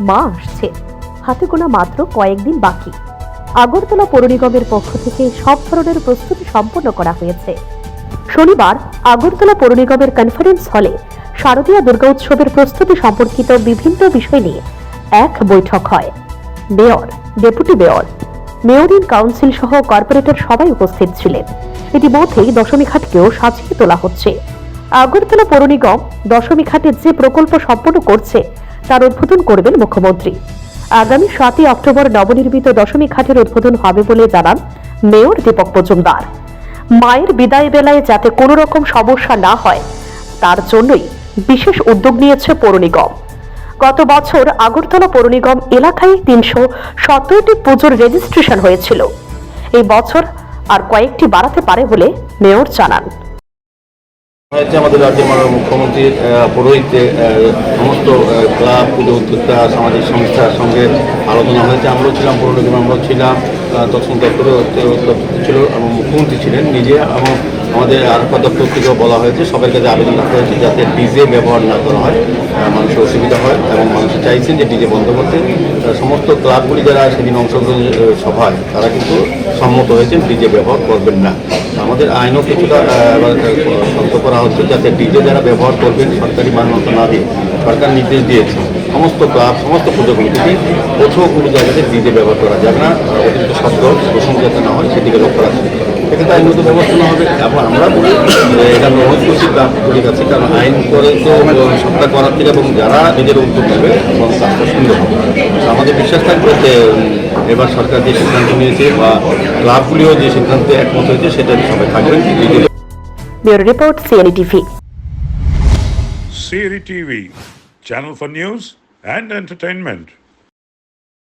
মা আসছে। হাতে গোনা মাত্র কয়েকদিন বাকি। আগরতলা পৌর নিগমের পক্ষ থেকে সব ধরনের প্রস্তুতি সম্পন্ন করা হয়েছে। শনিবার আগরতলা পৌর নিগমের কনফারেন্স হলে শারদীয় দুর্গা উৎসবের প্রস্তুতি সম্পর্কিত বিভিন্ন বিষয় নিয়ে এক বৈঠক হয়। Mayor, deputy mayor mayor in council সহ কর্পোরেটর সবাই উপস্থিত ছিলেন। ইতিমধ্যেই দশমী ঘাটকেও সাজিয়ে তোলা হচ্ছে। আগরতলা পৌর নিগম দশমী ঘাটে যে প্রকল্প সম্পন্ন করছে, তার উদ্বোধন করবেন মুখ্যমন্ত্রী। আগামী সাতই অক্টোবর নবনির্মিত দশমী ঘাটের উদ্বোধন হবে বলে জানান মেয়র দীপক মজুমদার। মায়ের বিদায় বেলায় যাতে কোনো রকম সমস্যা না হয়, তার জন্যই বিশেষ উদ্যোগ নিয়েছে পৌর নিগম। গত বছর আগরতলা পৌর নিগম এলাকায় তিনশো সতেরোটি পুজোর রেজিস্ট্রেশন হয়েছিল। এই বছর আর কয়েকটি বাড়াতে পারে বলে মেয়র জানান। হয়েছে আমাদের রাজ্যের মাননীয় মুখ্যমন্ত্রীর আহ, পৌরোহিত্যে সমস্ত ক্লাব পুজো উদ্যোক্তা সামাজিক সংস্থার সঙ্গে আলোচনা হয়েছে। আমরাও ছিলাম পৌর নিগম আমরাও ছিলাম তৎসম দপ্তরে ছিল এবং মুখ্যমন্ত্রী ছিলেন। নিজে এবং আমাদের আরফা দপ্তর থেকেও বলা হয়েছে সবার কাছে আবেদন রাখা হয়েছে যাতে ডিজে ব্যবহার না করা হয় মানুষের অসুবিধা হয় এবং মানুষ চাইছেন যে ডিজে বন্ধ করতে। সমস্ত ক্লাবগুলি যারা সেদিন অংশগ্রহণ সভায় তারা কিন্তু সম্মত হয়েছেন ডিজে ব্যবহার করবেন না। আমাদের আইনও কিছুটা শক্ত করা হচ্ছে যাতে ডিজে যারা ব্যবহার করবেন, সরকারি মান্যতা না দিয়ে সরকার নির্দেশ দিয়েছে, সমস্ত ক্লাব, সমস্ত পুজো কমিটিতে কোথাও কোনো জায়গাতে ডিজে ব্যবহার করা যাবে না অতিরিক্ত শব্দ দূষণ যাতে না হয়, সেদিকে লক্ষ্য রাখবে এক্ষেত্রে আইনগত ব্যবস্থা নেওয়া হবে, এবং আমরা বলি এটা অনুরোধ করছি ক্লাবগুলির কাছে কারণ আইন করে তো সপ্তাহ করার থেকে, এবং যারা নিজের উদ্যোগ নেবে, এবং কাজটা সুন্দর হবে। আমাদের বিশ্বাস থাকবে যে এবার সরকার যে সিদ্ধান্ত নিয়েছে বা ক্লাবগুলিও যে সিদ্ধান্তে একমত হয়েছে সেটা সবাই থাকবেন bureau report CNE TV Siri TV, channel for news and entertainment.